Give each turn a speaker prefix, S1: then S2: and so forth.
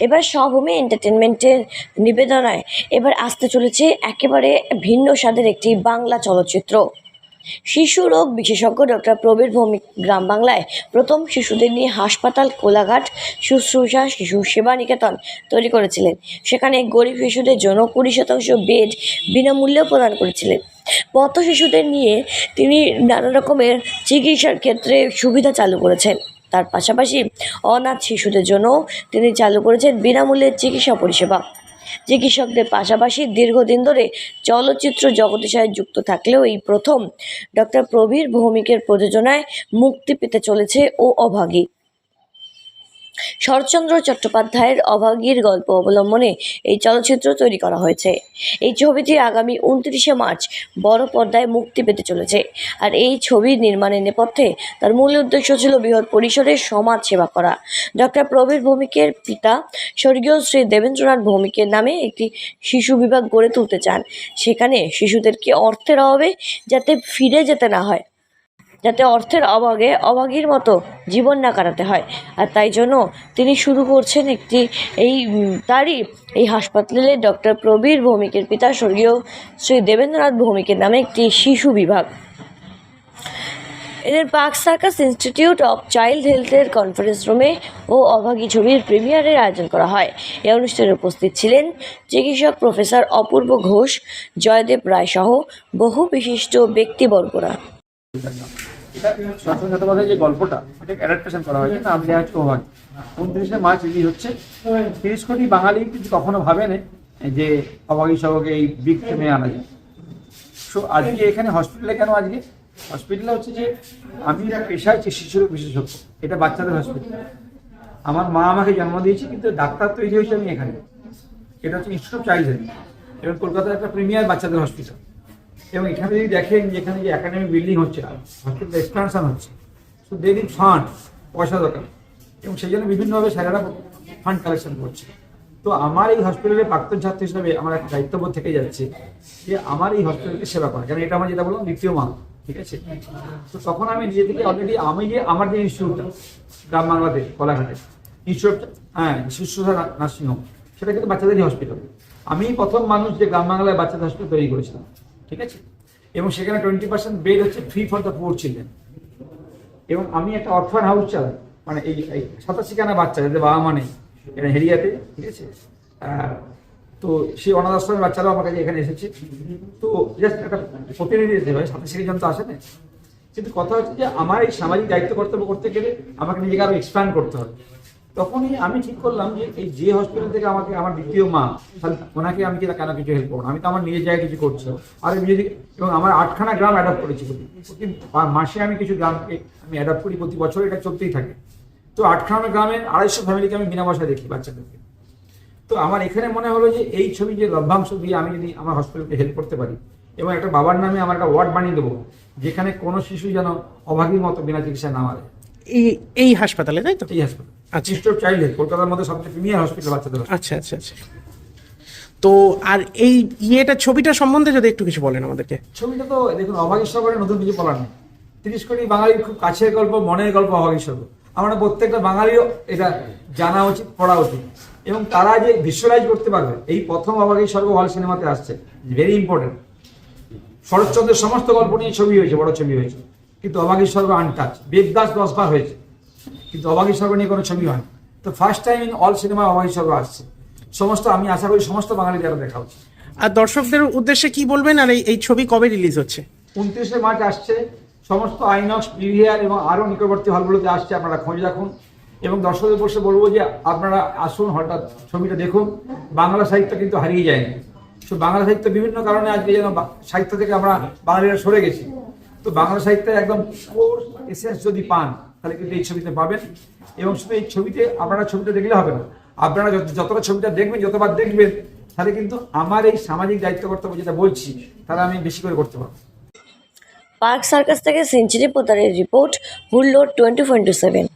S1: এবার স্বভূমি এন্টারটেনমেন্টের নিবেদনায় এবার আসতে চলেছে একেবারে ভিন্ন স্বাদের একটি বাংলা চলচ্চিত্র। শিশু রোগ বিশেষজ্ঞ ডক্টর প্রবীর ভৌমিক গ্রাম বাংলায় প্রথম শিশুদের নিয়ে হাসপাতাল, কোলাঘাট শুশ্রূষা শিশু সেবা নিকেতন তৈরি করেছিলেন। সেখানে গরিব শিশুদের জন্য কুড়ি শতাংশ বেড বিনামূল্যে প্রদান করেছিলেন। পথ শিশুদের নিয়ে তিনি নানা রকমের চিকিৎসার ক্ষেত্রে সুবিধা চালু করেছেন। তার পাশাপাশি অনাথ শিশুদের জন্য তিনি চালু করেছেন বিনামূল্যে চিকিৎসা পরিষেবা। চিকিৎসকদের পাশাপাশি দীর্ঘদিন ধরে চলচ্চিত্র জগতের সাথে যুক্ত থাকলেও এই প্রথম ডক্টর প্রবীর ভৌমিকের প্রযোজনায় মুক্তি পেতে চলেছে ও অভাগী। শরৎচন্দ্র চট্টোপাধ্যায়ের অভাগীর গল্প অবলম্বনে এই চলচ্চিত্র তৈরি করা হয়েছে। এই ছবিটি আগামী উনত্রিশে মার্চ বড় পর্দায় মুক্তি পেতে চলেছে। আর এই ছবি নির্মাণের নেপথ্যে তার মূল উদ্দেশ্য ছিল বৃহৎ পরিসরে সমাজ সেবা করা। ডক্টর প্রবীর ভৌমিকের পিতা স্বর্গীয় শ্রী দেবেন্দ্রনাথ ভৌমিকের নামে একটি শিশু বিভাগ গড়ে তুলতে চান। সেখানে শিশুদেরকে অর্থের অভাবে যাতে ফিরে যেতে না হয়। যাতে অর্থের অভাবে অভাগীর মতো জীবন না কাটাতে হয়। আর তাই জন্য তিনি শুরু করছেন একটি এই তারই এই হাসপাতালে ডক্টর প্রবীর ভৌমিকের পিতা স্বর্গীয় শ্রী দেবেন্দ্রনাথ ভৌমিকের নামে একটি শিশু বিভাগ। এদের Park Circus Institute of Child হেলথের কনফারেন্স রুমে ও অভাগী ছবির প্রিমিয়ারের আয়োজন করা হয়। এই অনুষ্ঠানে উপস্থিত ছিলেন চিকিৎসক প্রফেসর অপূর্ব ঘোষ, জয়দেব রায় সহ বহু বিশিষ্ট ব্যক্তিবর্গরা।
S2: যে গল্পটা করা উনত্রিশে হচ্ছে। তিরিশ কোটি বাঙালি কিন্তু কখনো ভাবেনি যে এই সো আজকে এখানে হসপিটালে কেন আজকে? হচ্ছে যে, আমি বিশেষজ্ঞ। এটা বাচ্চাদের হসপিটাল আমার মা আমাকে জন্ম দিয়েছে, কিন্তু ডাক্তার তৈরি হয়েছে আমি এখানে। এটা হচ্ছে ইনস্টিটিউট অফ চাইল্ড হেলথ এবং কলকাতার একটা প্রিমিয়ার বাচ্চাদের হসপিটাল এবং এখানে যদি দেখেন যে এখানে যে একাডেমিক বিল্ডিং হচ্ছে হসপিটাল এক্সপানশন হচ্ছে সো দে নিড ফান্ড পয়সা দরকার। এবং সেই জন্য বিভিন্নভাবে স্যারেরা ফান্ড কালেকশন করছে। তো আমার এই হসপিটালের প্রাক্তন ছাত্র হিসাবে আমার একটা দায়িত্ববোধ থেকে যাচ্ছে যে আমার এই হসপিটালকে সেবা করা। কারণ এটা আমার যেটা বললাম, দ্বিতীয় মা ঠিক আছে? তো তখন আমি নিজে থেকে অলরেডি আমি যে, আমার যে ইনস্টিটিউটটা গ্রাম বাংলাতে কোলাঘাটে ইনস্টিটিউট হ্যাঁ শিশুরা নার্সিংহোম, সেটা কিন্তু বাচ্চাদেরই হসপিটাল আমি প্রথম মানুষ যে গ্রাম বাংলায় বাচ্চাদের হসপিটাল তৈরি করেছিলাম। ঠিক আছে? এবং সেখানে টোয়েন্টি পার্সেন্ট বেড হচ্ছে free for the poor children এবং আমি একটা অরফান হাউস চালাই। মানে এই এই সাতাশি খানা বাচ্চা, যাদের বাবা মা নেই এটা হেরিয়াতে, ঠিক আছে? তো সেই অনাথ আশ্রমের বাচ্চারাও আমার কাছে এখানে এসেছে। তো জাস্ট একটা প্রতিনিধি দিতে হয় সাতাশি জন তো আসে না কিন্তু কথা হচ্ছে যে আমার এই সামাজিক দায়িত্ব কর্তব্য করতে গেলে আমাকে নিজেকে আরও এক্সপ্যান্ড করতে হবে। তখনই আমি ঠিক করলাম যে এই যে হসপিটাল থেকে আমাকে আমার দ্বিতীয় মা তাহলে ওনাকে আমি কি কেন কিছু হেল্প করব আমি তো আমার নিজের জায়গায় কিছু করছি। আর আমি যদি এবং আমার আটখানা গ্রাম অ্যাডাপ্ট করেছি প্রতি মাসে আমি কিছু গ্রামকে আমি অ্যাডাপ্ট করি, প্রতি বছর এটা চলতেই থাকে। তো আটখানা গ্রামের আড়াইশো ফ্যামিলিকে আমি বিনা পয়সায় দেখি বাচ্চাদেরকে। তো আমার এখানে মনে হলো যে এই ছবি যে লভ্যাংশ দিয়ে আমি যদি আমার হসপিটালকে হেল্প করতে পারি, এবং একটা বাবার নামে আমার একটা ওয়ার্ড বানিয়ে দেবো, যেখানে কোনো শিশু যেন অভাগীর মতো বিনা চিকিৎসা না মারে।
S3: এই এই হাসপাতালে তাই তো?
S2: এই হাসপাতাল।
S3: আচ্ছা।
S2: ইনস্টিটিউট চাইল্ড কলকাতার মধ্যে সবচেয়ে প্রিমিয়ার হসপিটাল বাচ্চাদের
S3: আচ্ছা আচ্ছা আচ্ছা। তো আর এই ইয়েটা ছবিটা সম্বন্ধে যদি একটু কিছু বলেন আমাদেরকে।
S2: ছবিটা তো দেখুন অভাগী সরকারের নতুন কিছু বলার নেই। তিরিশ কোটি বাঙালির খুব কাছের গল্প মনের গল্প অভাগী সরকার। আমরা প্রত্যেকটা বাঙালিও এটা জানা উচিত পড়া উচিত। এবং তারা যে ভিজুয়ালাইজ করতে পারবে এই প্রথম অভাগী স্বর্গ হল সিনেমাতে আসছে ভেরি ইম্পর্টেন্ট শরৎচন্দ্রের সমস্ত গল্প নিয়ে ছবি হয়েছে বড় ছবি হয়েছে। কিন্তু অভাগী স্বর্গ আনটাচ বেদদাস দশবার হয়েছে কিন্তু অভাগী স্বর্গ নিয়ে কোনো ছবি হয়নি। তো first time in all cinema Abhagi Swargo আসছে। সমস্ত আমি আশা করি সমস্ত বাঙালি যারা দেখা উচিত।
S3: আর দর্শকদের উদ্দেশ্যে কি বলবেন? আর এই ছবি কবে রিলিজ হচ্ছে?
S2: উনত্রিশে মার্চ আসছে। সমস্ত আইনক্স পিভিআর এবং আরও নিকটবর্তী হলগুলোতে আসছে আপনারা খোঁজ রাখুন। এবং দর্শকদের বসে বলব যে আপনারা আসুন হঠাৎ ছবিটা দেখুন। বাংলা সাহিত্য কিন্তু হারিয়ে যায়নি। তো বাংলা সাহিত্য বিভিন্ন কারণে আজকে যেন সাহিত্য থেকে আমরা বাঙালিরা সরে গেছি। তো বাংলা সাহিত্যের একদম কোর এসেন্স যদি পান, তাহলে কিন্তু এই ছবিতে পাবেন। এবং শুধু এই ছবিতে আপনারা ছবিটা দেখলে হবে না। আপনারা যত- যতটা ছবিটা দেখবেন, যতবার দেখবেন, তাহলে কিন্তু আমার এই সামাজিক দায়িত্ব কর্তব্য যেটা বলছি, তাহলে আমি বেশি করে করতে পারব।
S1: পার্ক সার্কাস থেকে সেঞ্চুরি পোতারের রিপোর্ট হুল্লোর টোয়েন্টি ফোয়েন্টি সেভেন।